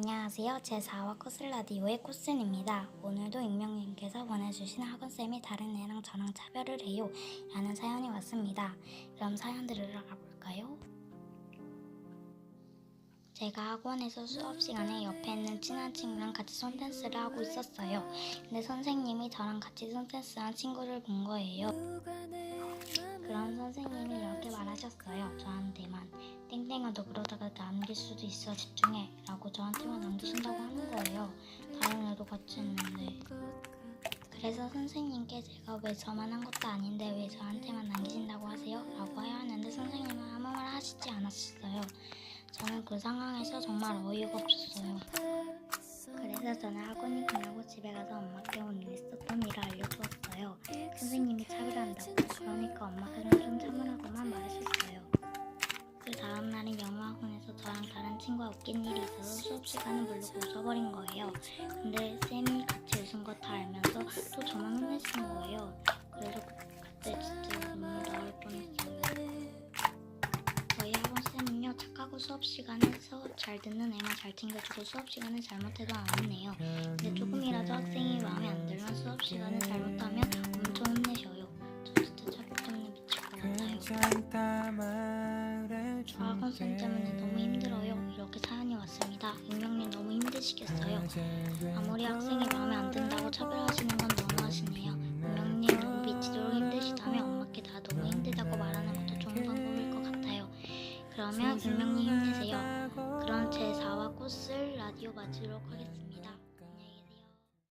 안녕하세요. 제4화 코슬라디오의 코슨입니다. 오늘도 익명님께서 보내주신 학원쌤이 다른 애랑 저랑 차별을 해요. 라는 사연이 왔습니다. 그럼 사연 들으러 가볼까요? 제가 학원에서 수업 시간에 옆에 있는 친한 친구랑 같이 손댄스를 하고 있었어요. 근데 선생님이 저랑 같이 손댄스한 친구를 본 거예요. 땡땡아 너 그러다가 남길 수도 있어 집중해 라고 저한테만 남기신다고 하는 거예요. 다른 애도 같이 했는데. 그래서 선생님께 제가 왜 저만 한 것도 아닌데 왜 저한테만 남기신다고 하세요? 라고 하는데 선생님은 아무 말 하시지 않았어요. 저는 그 상황에서 정말 어이가 없었어요. 그래서 저는 학원이 끝나고 집에 가서 엄마께 있었던 일을 알려주었어요. 친구가 웃긴 일이 있어서 수업 시간을 모르고 웃어버린 거예요. 근데 쌤이 같이 웃은 거 다 알면서 또 저만 혼내시는 거예요. 그래서 그- 그때 진짜 눈물 나올 뻔했어요. 저희 학원 쌤은요 착하고 수업 시간에서 잘 듣는 애만 잘 챙겨주고 수업 시간에 잘못해도 안 혼내요. 근데 조금이라도 학생이 마음에 안 들면 수업 시간에 잘못하면 엄청 혼내셔요. 저 진짜 자격 때문에 미칠 것 같아요. 저 학원 쌤 때문에 너무 힘들어요. 이렇게 시켰어요. 아무리 학생이 마음에 안 든다고 차별하시는 건 너무하시네요. 운영님 눈빛이도록 힘드시다면 엄마께 다 너무 힘들다고 말하는 것도 좋은 방법일 것 같아요. 그러면 운명님 힘내세요. 그럼 제 4화 꽃을 라디오 마치도록 하겠습니다.